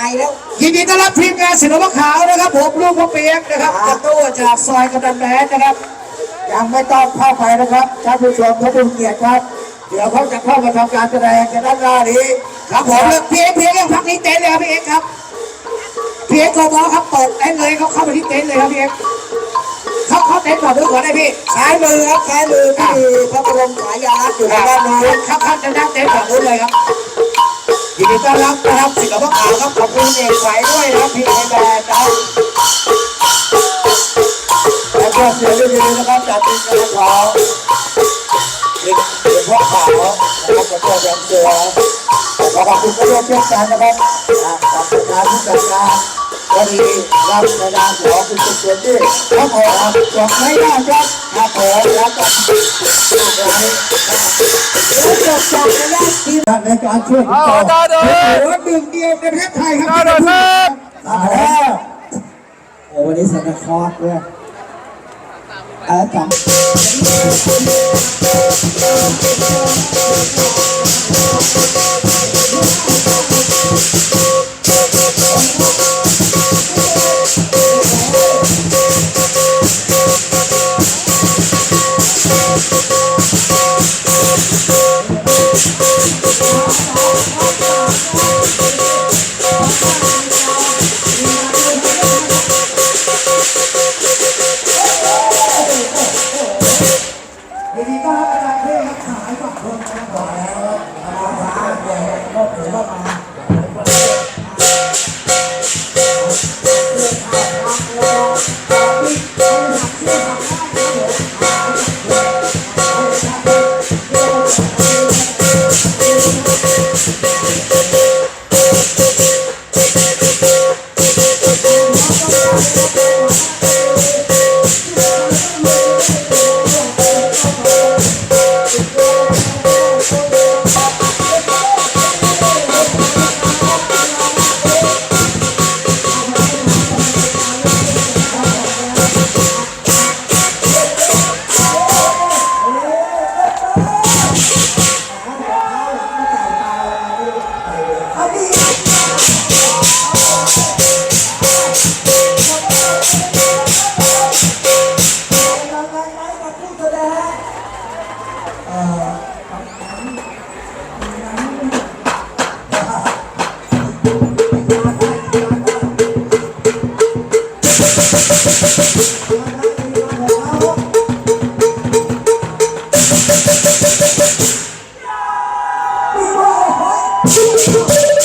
กลแล้วยินดีต้อนรับทีมงานศิลปะขาวนะครับผมลูกพ่อเปียกนะครับกระตู้จากซอยกระดันแบนนะครับ ยังไม่ต้องเข้าไปนะครับท่านผู้ชมท่านผู้เกียรติครับ เดี๋ยวเขาจะเข้ามาทำการแสดงกันด้านหน้านี้ครับผมแล้วพี่เอกพี่เอกพักนี้เต็นท์เลยครับพี่เอกครับพี่เอกโกบอครับเปิดเต็นท์เลยเขาเข้าไปที่เต็นท์เลยครับพี่เอกเขาเขาเต็นท์ก่อนด้วยก่อนได้พี่ซ้ายมือครับซ้ายมือที่พระบรมฉายาลักษณ์อยู่คทางรัด้านโน้นเขาเขาจะนั่งเต็นท์ฝั่งนู้นเลยครับ ยินดีต้อนรับนะครับศิลปะขาวครับขอบคุณเอกสด้วยนะครับพี่ไอแบนนะครับแล้วก็เสียงดีๆนะครับจากทีมงานของเป็นเป็นพวกขาวนะครับแล้วก็ยังเสือขอขอบคุณผู้ร่วมเชื่อมกันนะครับขอบคุณทางผู้จัดการ ก็ดีรับในนามขอคุณสุเกียรติครับผมครับจบไม่ได้ครับครับผมแล้วก็แล้วจบจากระยะทีมในการช่วยต่อโอ้โหหนึ่งเดียวในประเทศไทยครับที่ได้พูดมาแล้วโอ้วันนี้สันคอร์ดด้วยออจังยิ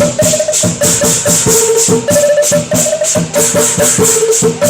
Thank you.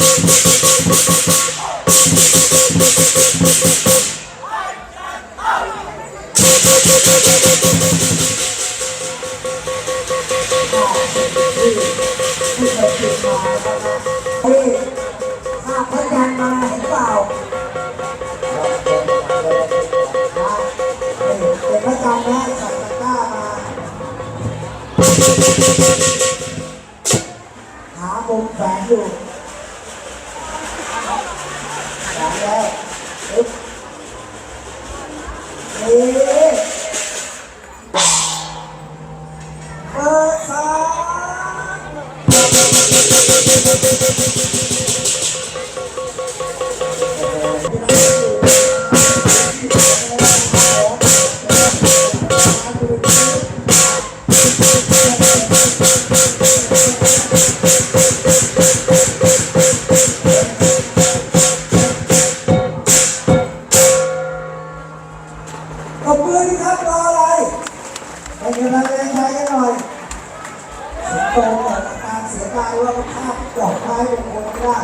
ได้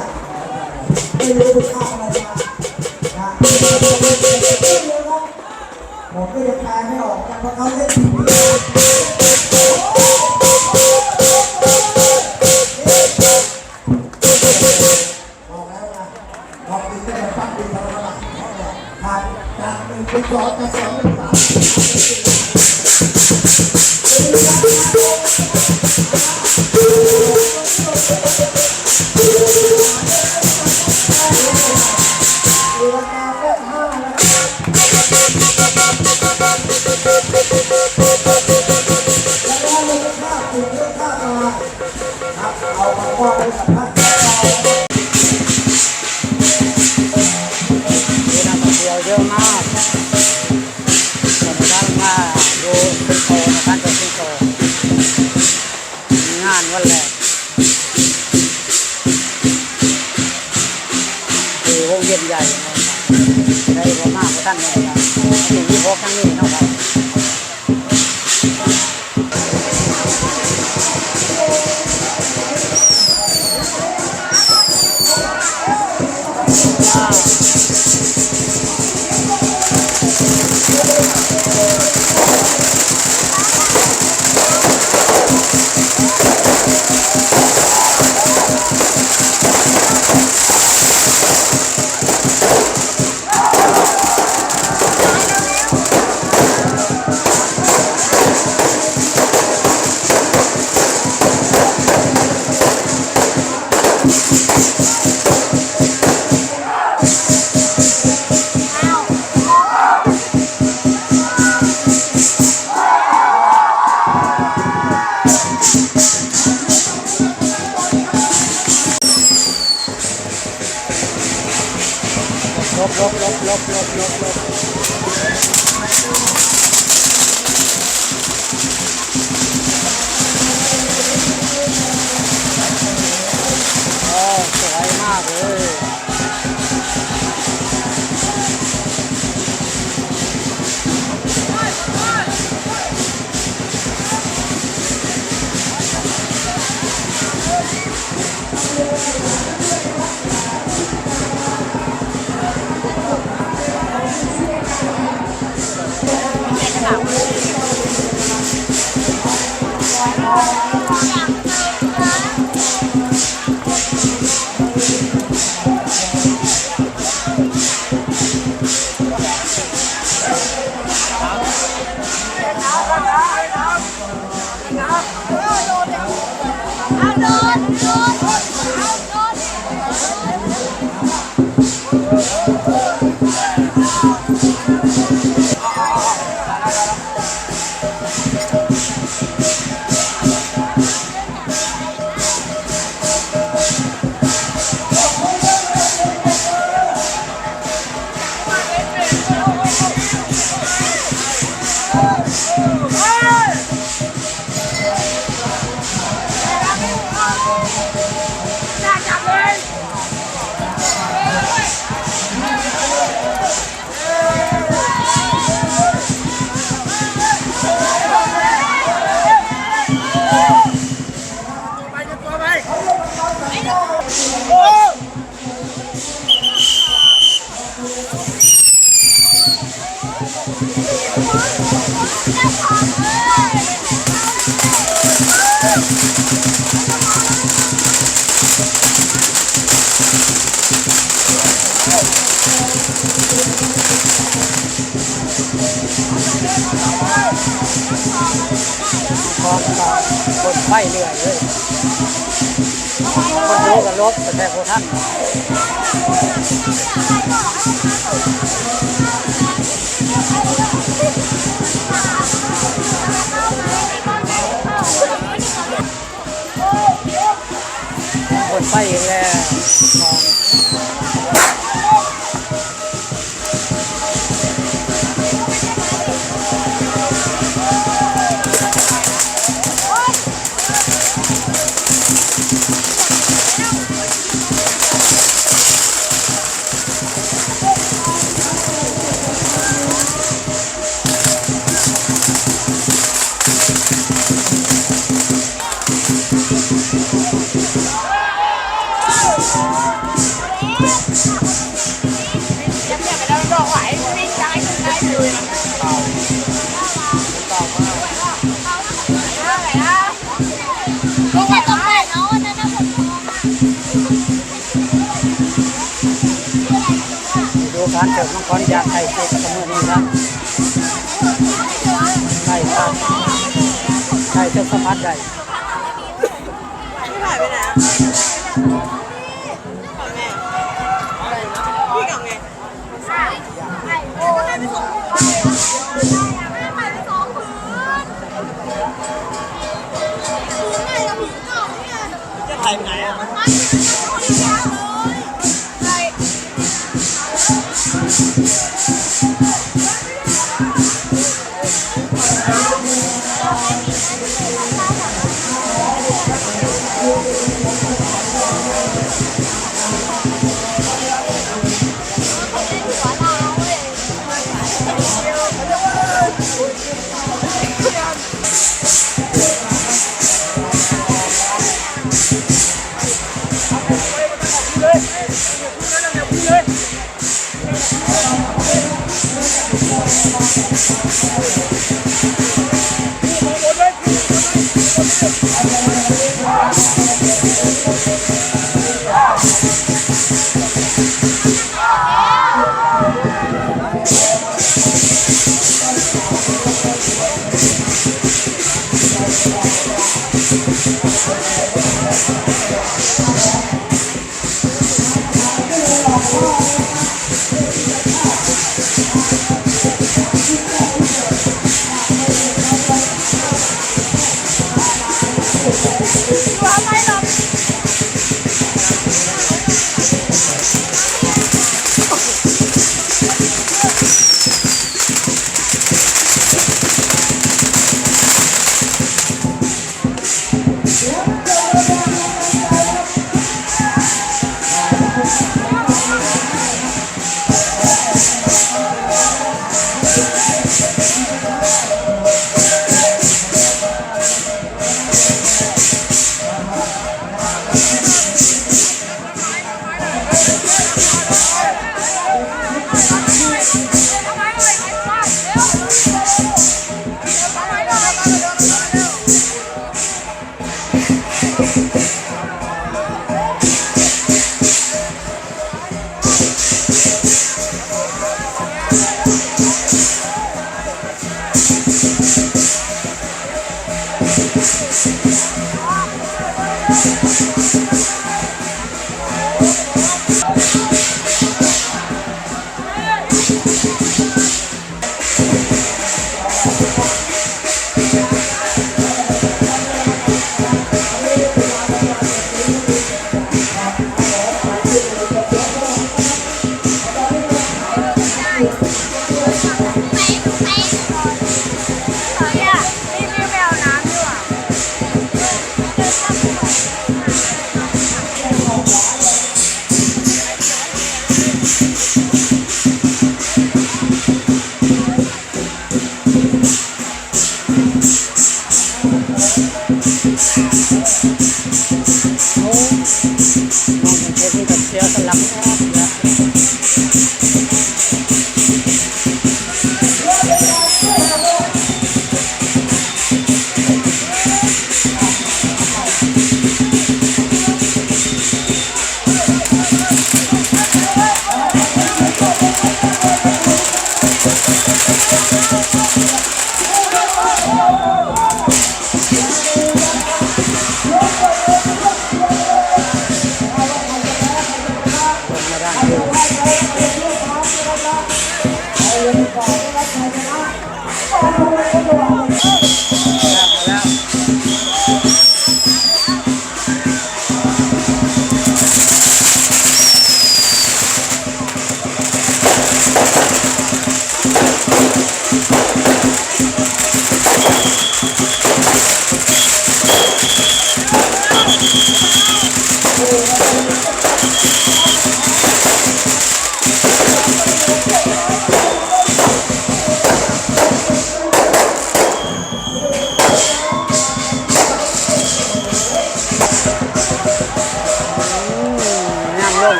ไม่รู้ไปฆ่าอะไรมานะผมก็ยังแพ้ไม่ออกกันเพราะเขาเล่นผิ pensando. Bravo. Let's go. ลบแต่แต่พวกท่านคนไฟแล้ว มองดูการเสิร์ฟมังกรยาไข่เค็มกับมือนี้ครับไข่ครับไข่จะสัมผัสได้พี่หายไปไหนอะกลับไงพี่กับไงโอ้ให้ไม่ไปแม่ส่งคืนคืนไหนกับผีเก่าเนี่ยจะถ่ายไปไหนอะ ค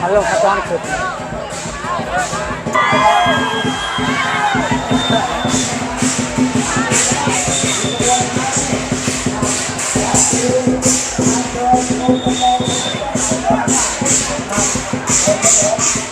하여튼 갔다 하는 Thank.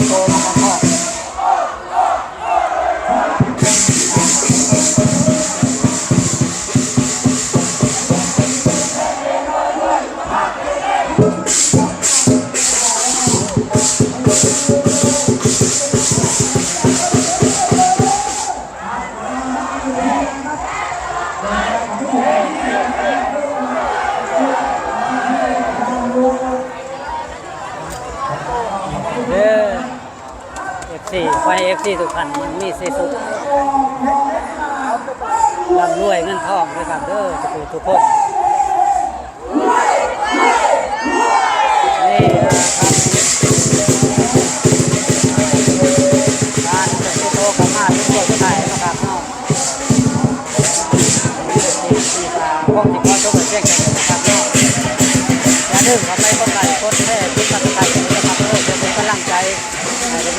Thank you. สสุดลำรวยเงินทองด้วยครับเด้อทุกทุกคน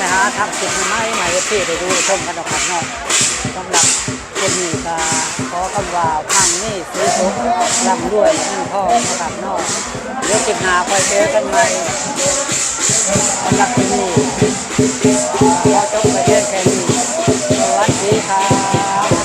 ได้ไปหาทำสิ่งใหม่ใหม่ที่ไปดูชมกันนะครับเนาะสำหรับคนนี้ก็ขอคำว่าพังนี่สีสุขร่ำรวยเงินทองนะครับเนาะเดี๋ยวจิบหาไปเจอกันใหม่สำหรับที่นี่ขอจบไปเจอกันสวัสดีครับ